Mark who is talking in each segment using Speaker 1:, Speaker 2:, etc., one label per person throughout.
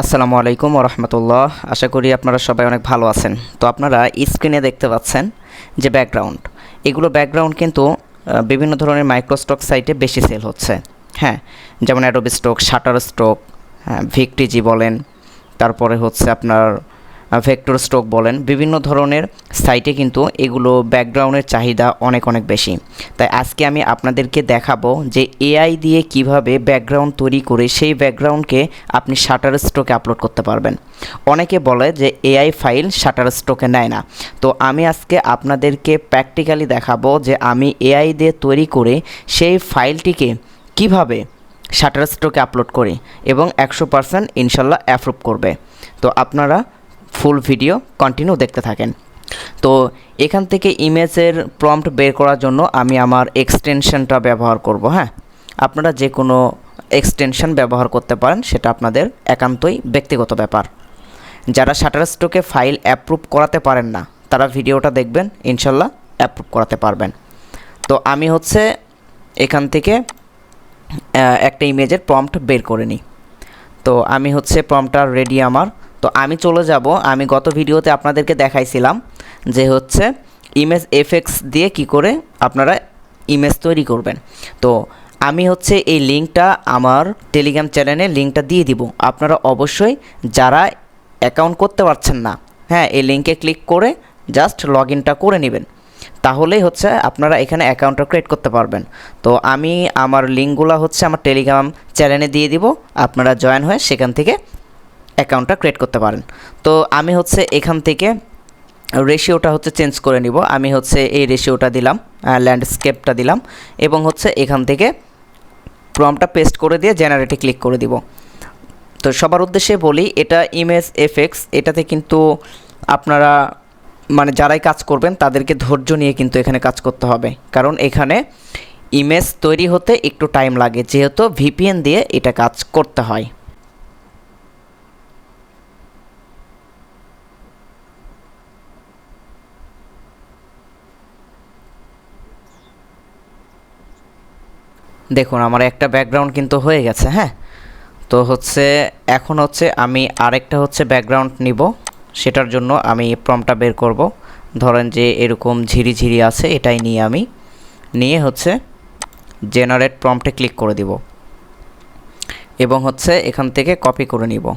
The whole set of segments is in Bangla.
Speaker 1: আসসালামু আলাইকুম রহমতুল্লাহ। আশা করি আপনারা সবাই অনেক ভালো আছেন। তো আপনারা স্ক্রিনে দেখতে পাচ্ছেন যে ব্যাকগ্রাউন্ড এগুলো ব্যাকগ্রাউন্ড কিন্তু বিভিন্ন ধরনের মাইক্রোস্টক সাইটে বেশি সেল হচ্ছে। হ্যাঁ যেমন অ্যাডোবি স্টক শাটার স্টক হ্যাঁ ভিকটিজি বলেন। তারপরে হচ্ছে আপনার ভেক্টর স্টক বলেন, বিভিন্ন ধরনের সাইটে কিন্তু এগুলো ব্যাকগ্রাউন্ডের চাহিদা অনেক অনেক বেশি। তাই আজকে আমি আপনাদেরকে দেখাবো যে এআই দিয়ে কীভাবে ব্যাকগ্রাউন্ড তৈরি করে সেই ব্যাকগ্রাউন্ডকে আপনি শাটার স্ট্রোকে আপলোড করতে পারবেন। অনেকে বলে যে এআই ফাইল শাটার স্ট্রোকে নেয় না। তো আমি আজকে আপনাদেরকে প্র্যাকটিক্যালি দেখাবো যে আমি এআই দিয়ে তৈরি করে সেই ফাইলটিকে কীভাবে শাটার স্ট্রোকে আপলোড করি এবং একশো পার্সেন্ট ইনশাল্লাহ অ্যাপ্রুভ করবে। তো আপনারা ফুল ভিডিও কন্টিনিউ দেখতে থাকেন। তো এখান থেকে ইমেজের প্রম্পট বের করার জন্য আমি আমার এক্সটেনশনটা ব্যবহার করব হ্যাঁ? আপনারা যে কোনো এক্সটেনশন ব্যবহার করতে পারেন, সেটা আপনাদের একান্তই ব্যক্তিগত ব্যাপার। যারা শাটার স্ট্রোকে ফাইল অ্যাপ্রুভ করাতে পারেন না, তারা ভিডিওটা দেখবেন, ইনশাল্লাহ অ্যাপ্রুভ করাতে পারবেন। তো আমি হচ্ছে এখান থেকে একটা ইমেজের প্রম্পট বের করে নিই। তো আমি হচ্ছে প্রম্পটটা রেডি আমার। তো আমি চলে যাব। আমি গত ভিডিওতে আপনাদেরকে দেখাইছিলাম যে হচ্ছে ইমেজ এফেক্স দিয়ে কি করে আপনারা ইমেজ তৈরি করবেন। তো আমি হচ্ছে এই লিঙ্কটা আমার টেলিগ্রাম চ্যানেলে লিঙ্কটা দিয়ে দিব। আপনারা অবশ্যই যারা অ্যাকাউন্ট করতে পারছেন না হ্যাঁ এই লিঙ্কে ক্লিক করে জাস্ট লগ ইনটা করে নেবেন। তাহলেই হচ্ছে আপনারা এখানে অ্যাকাউন্টটা ক্রিয়েট করতে পারবেন। তো আমি আমার লিঙ্কগুলো হচ্ছে আমার টেলিগ্রাম চ্যানেলে দিয়ে দিব। আপনারা জয়েন হয়ে সেখান থেকে অ্যাকাউন্টটা ক্রিয়েট করতে পারেন। তো আমি হচ্ছে এখান থেকে রেশিওটা হচ্ছে চেঞ্জ করে নিব। আমি হচ্ছে এই রেশিওটা দিলাম ল্যান্ডস্কেপটা দিলাম এবং হচ্ছে এখান থেকে প্রমটা পেস্ট করে দিয়ে জেনারেটে ক্লিক করে দিব। তো সবার উদ্দেশ্যে বলি, এটা ইমেজ এফেক্স এটাতে কিন্তু আপনারা মানে যারাই কাজ করবেন, তাদেরকে ধৈর্য নিয়ে কিন্তু এখানে কাজ করতে হবে। কারণ এখানে ইমেজ তৈরি হতে একটু টাইম লাগে, যেহেতু ভিপিএন দিয়ে এটা কাজ করতে হয়। দেখুন, আমার একটা ব্যাকগ্রাউন্ড কিন্তু হয়ে গেছে হ্যাঁ? তো হচ্ছে, এখন হচ্ছে আমি আরেকটা হচ্ছে ব্যাকগ্রাউন্ড নিব। সেটার জন্য আমি প্রমটা বের করব। ধরেন যে এরকম ঝিরিঝিরি আছে, এটাই নিয়ে আমি নিয়ে হচ্ছে জেনারেট প্রম্পটে ক্লিক করে দিব। এবং হচ্ছে এখান থেকে কপি করে নিব।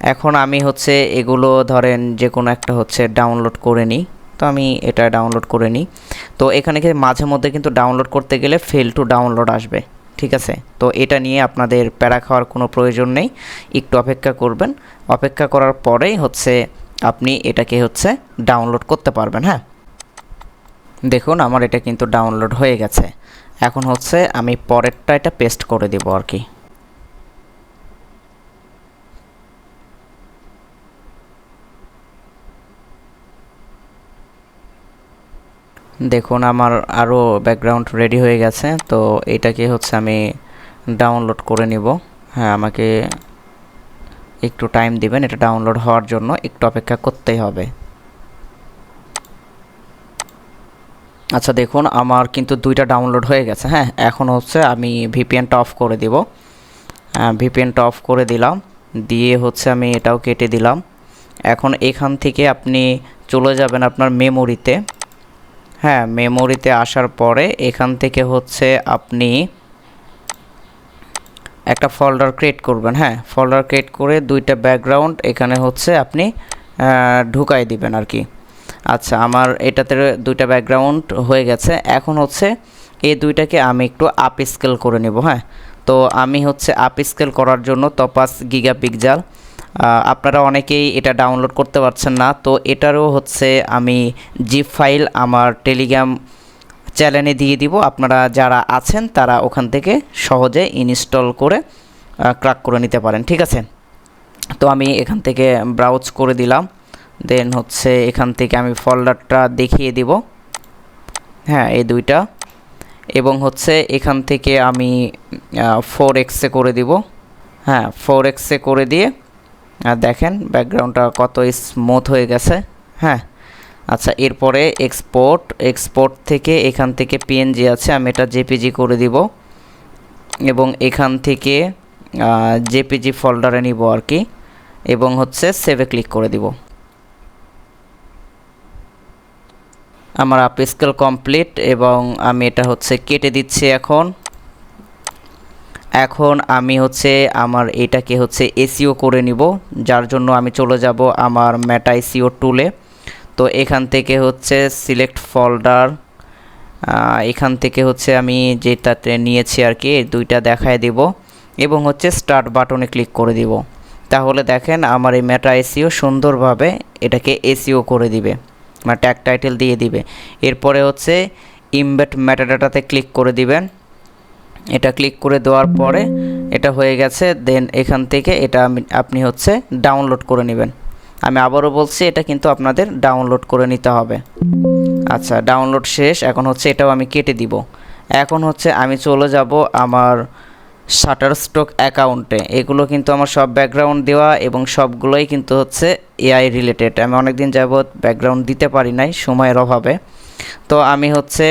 Speaker 1: এখন আমি হচ্ছে এগুলো ধরেন যে কোনো একটা হচ্ছে ডাউনলোড করে নিই। তো আমি এটা ডাউনলোড করে নিই। তো এখানে মাঝে মধ্যে কিন্তু ডাউনলোড করতে গেলে ফেল টু ডাউনলোড আসবে, ঠিক আছে? তো এটা নিয়ে আপনাদের প্যারা খাওয়ার কোনো প্রয়োজন নেই, একটু অপেক্ষা করবেন। অপেক্ষা করার পরেই হচ্ছে আপনি এটাকে হচ্ছে ডাউনলোড করতে পারবেন হ্যাঁ? দেখুন আমার এটা কিন্তু ডাউনলোড হয়ে গেছে। এখন হচ্ছে আমি পরেরটা এটা পেস্ট করে দেবো আর কি। দেখুন, আমার আরও ব্যাকগ্রাউন্ড রেডি হয়ে গেছে, তো এটাকে হচ্ছে আমি ডাউনলোড করে নিব। হ্যাঁ আমাকে একটু টাইম দিবেন, এটা ডাউনলোড হওয়ার জন্য একটু অপেক্ষা করতেই হবে। আচ্ছা দেখুন, আমার কিন্তু দুইটা ডাউনলোড হয়ে গেছে হ্যাঁ এখন হচ্ছে আমি ভিপিএনটা অফ করে দিব। ভিপিএনটা অফ করে দিলাম, দিয়ে হচ্ছে আমি এটাও কেটে দিলাম। এখন এখান থেকে আপনি চলে যাবেন আপনার মেমোরিতে হ্যাঁ মেমোরিতে আসার পরে এখান থেকে হচ্ছে আপনি একটা ফোল্ডার ক্রিয়েট করবেন হ্যাঁ ফোল্ডার ক্রিয়েট করে দুইটা ব্যাকগ্রাউন্ড এখানে হচ্ছে আপনি ঢুকাই দিবেন আর কি। আচ্ছা আমার এটাতে দুইটা ব্যাকগ্রাউন্ড হয়ে গেছে। এখন হচ্ছে এই দুইটাকে আমি একটু আপ স্কেল করে নেব হ্যাঁ। তো আমি হচ্ছে আপ স্কেল করার জন্য তপাস গিগা পিকজাল আপনারা অনেকেই এটা ডাউনলোড করতে পারছেন না। তো এটারও হচ্ছে আমি জিপ ফাইল আমার টেলিগ্রাম চ্যানেলে দিয়ে দিব। আপনারা যারা আছেন, তারা ওখান থেকে সহজে ইনস্টল করে ক্রাক করে নিতে পারেন। ঠিক আছে? তো আমি এখান থেকে ব্রাউজ করে দিলাম। দেন হচ্ছে এখান থেকে আমি ফোল্ডারটা দেখিয়ে দিব। হ্যাঁ এই দুইটা। এবং হচ্ছে এখান থেকে আমি ফোর এক্সে করে দিব। হ্যাঁ ফোর এক্সে করে দিয়ে আর দেখেন ব্যাকগ্রাউন্ডটা কত স্মুথ হয়ে গেছে। হ্যাঁ? আচ্ছা এরপরে এক্সপোর্ট এক্সপোর্ট থেকে এখান থেকে পিএনজি আছে, আমি এটা জেপিজি করে দিব। এবং এখান থেকে জেপিজি ফোল্ডারে নিব আর কি। এবং হচ্ছে সেভে ক্লিক করে দিব। আমার আপ স্কেল কমপ্লিট এবং আমি এটা হচ্ছে কেটে দিচ্ছি এখন। এখন আমি হচ্ছে আমার এটাকে হচ্ছে এসিও করে নিব, যার জন্য আমি চলে যাব আমার ম্যাটা এসিও টুলে তো এখান থেকে হচ্ছে সিলেক্ট ফোল্ডার এখান থেকে হচ্ছে আমি যেটাতে নিয়েছি আর কি, দুইটা দেখায় দিব এবং হচ্ছে স্টার্ট বাটনে ক্লিক করে দিব। তাহলে দেখেন আমার এই ম্যাটা এসিও সুন্দরভাবে এটাকে এসিও করে দিবে মানে ট্যাগ টাইটেল দিয়ে দিবে। এরপরে হচ্ছে ইমবেট ম্যাটাডাটাতে ক্লিক করে দিবেন। এটা ক্লিক করে দেওয়ার পরে এটা হয়ে গেছে দেন এখান থেকে এটা আপনি হচ্ছে ডাউনলোড করে নেবেন। আমি আবারও বলছি, এটা কিন্তু আপনাদের ডাউনলোড করে নিতে হবে। আচ্ছা ডাউনলোড শেষ, এখন হচ্ছে এটাও আমি কেটে দিব। এখন হচ্ছে আমি চলে যাব আমার শাটার স্টক অ্যাকাউন্টে এগুলো কিন্তু আমার সব ব্যাকগ্রাউন্ড দেওয়া এবং সবগুলোই কিন্তু হচ্ছে এআই রিলেটেড আমি অনেক দিন যাবৎ ব্যাকগ্রাউন্ড দিতে পারি নাই, সময়ের অভাবে। তো আমি হচ্ছে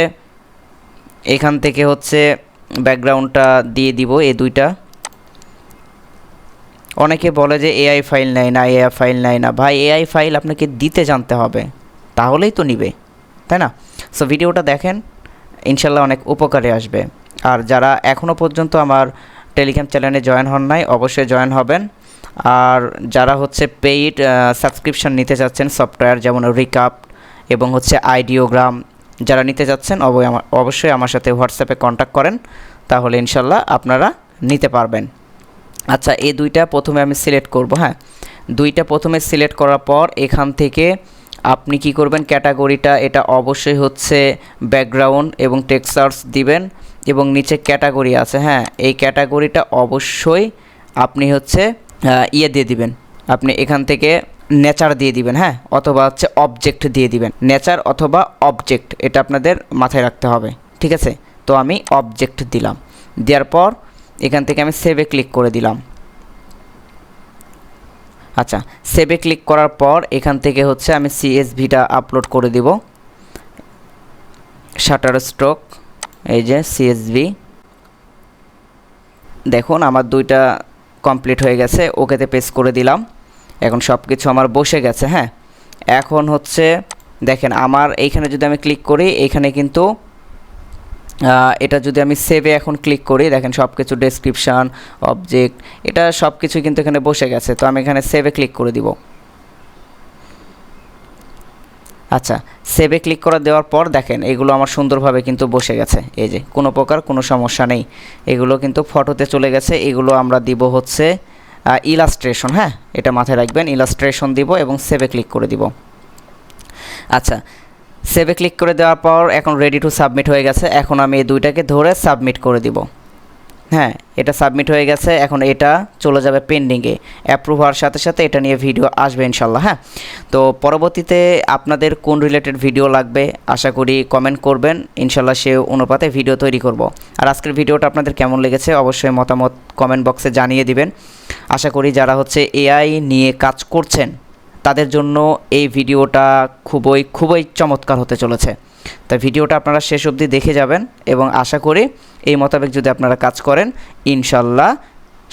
Speaker 1: এখান থেকে হচ্ছে ব্যাকগ্রাউন্ডটা দিয়ে দিব এই দুইটা। অনেকে বলে যে এআই ফাইল নেয় না, এআই ফাইল নেয় না। ভাই, এআই ফাইল আপনাকে দিতে জানতে হবে, তাহলেই তো নিবে, তাই না? সো ভিডিওটা দেখেন, ইনশাল্লাহ অনেক উপকারে আসবে। আর যারা এখনও পর্যন্ত আমার টেলিগ্রাম চ্যানেলে জয়েন হন নাই, অবশ্যই জয়েন হবেন। আর যারা হচ্ছে পেইড সাবস্ক্রিপশন নিতে চাচ্ছেন সফটওয়্যার যেমন রিকাপ এবং হচ্ছে আইডিওগ্রাম যারা নিতে যাচ্ছেন অবশ্যই আমার অবশ্যই আমার সাথে হোয়াটসঅ্যাপে কন্ট্যাক্ট করেন, তাহলে ইনশাল্লাহ আপনারা নিতে পারবেন। আচ্ছা এই দুইটা প্রথমে আমি সিলেক্ট করব হ্যাঁ? দুইটা প্রথমে সিলেক্ট করার পর এখান থেকে আপনি কি করবেন? ক্যাটাগরিটা, এটা অবশ্যই হচ্ছে ব্যাকগ্রাউন্ড এবং টেক্সার্স দিবেন এবং নিচে ক্যাটাগরি আছে হ্যাঁ? এই ক্যাটাগরিটা অবশ্যই আপনি হচ্ছে ইয়ে দিয়ে দিবেন। আপনি এখান থেকে নেচার দিয়ে দিবেন হ্যাঁ? অথবা হচ্ছে অবজেক্ট দিয়ে দিবেন। নেচার অথবা অবজেক্ট এটা আপনাদের মাথায় রাখতে হবে, ঠিক আছে? তো আমি অবজেক্ট দিলাম। দেওয়ার পর এখান থেকে আমি সেভে ক্লিক করে দিলাম। আচ্ছা সেভে ক্লিক করার পর এখান থেকে হচ্ছে আমি সিএসভিটা আপলোড করে দিব। শাটার স্ট্রোক এই যে সিএসভি দেখুন, আমার দুইটা কমপ্লিট হয়ে গেছে, ওকেতে পেস করে দিলাম। এখন সব কিছু আমার বসে গেছে হ্যাঁ? এখন হচ্ছে, দেখেন আমার এইখানে যদি আমি ক্লিক করি, এইখানে কিন্তু এটা যদি আমি সেভে এখন ক্লিক করি, দেখেন সব কিছু ডেসক্রিপশান অবজেক্ট এটা সব কিছু কিন্তু এখানে বসে গেছে, তো আমি এখানে সেভে ক্লিক করে দিব। আচ্ছা সেভে ক্লিক করে দেওয়ার পর দেখেন, এগুলো আমার সুন্দরভাবে কিন্তু বসে গেছে, এই যে, কোনো প্রকার কোনো সমস্যা নেই। এগুলো কিন্তু ফটোতে চলে গেছে, এগুলো আমরা দিব হচ্ছে ইলাস্ট্রেশন হ্যাঁ? এটা মাথায় রাখবেন ইলাস্ট্রেশন দিব এবং সেভে ক্লিক করে দিব। আচ্ছা সেভে ক্লিক করে দেওয়ার পর এখন রেডি টু সাবমিট হয়ে গেছে। এখন আমি এই দুইটাকে ধরে সাবমিট করে দিব। হ্যাঁ এটা সাবমিট হয়ে গেছে, এখন এটা চলে যাবে পেন্ডিংয়ে অ্যাপ্রুভ হওয়ার সাথে সাথে এটা নিয়ে ভিডিও আসবে ইনশাল্লাহ হ্যাঁ? তো পরবর্তীতে আপনাদের কোন রিলেটেড ভিডিও লাগবে, আশা করি কমেন্ট করবেন ইনশাল্লাহ সে অনুপাতে ভিডিও তৈরি করব। আর আজকের ভিডিওটা আপনাদের কেমন লেগেছে, অবশ্যই মতামত কমেন্ট বক্সে জানিয়ে দিবেন। আশা করি যারা হচ্ছে এআই নিয়ে কাজ করছেন, তাদের জন্য এই ভিডিওটা খুবই খুবই চমৎকার হতে চলেছে। তাই ভিডিওটা আপনারা শেষ অবধি দেখে যাবেন এবং আশা করি এই মোতাবেক যদি আপনারা কাজ করেন ইনশাল্লাহ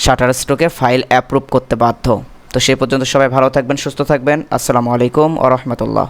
Speaker 1: শাটার স্ট্রোকে ফাইল অ্যাপ্রুভ করতে বাধ্য। তো সেই পর্যন্ত সবাই ভালো থাকবেন, সুস্থ থাকবেন। আসসালামু আলাইকুম ও রহমতুল্লাহ।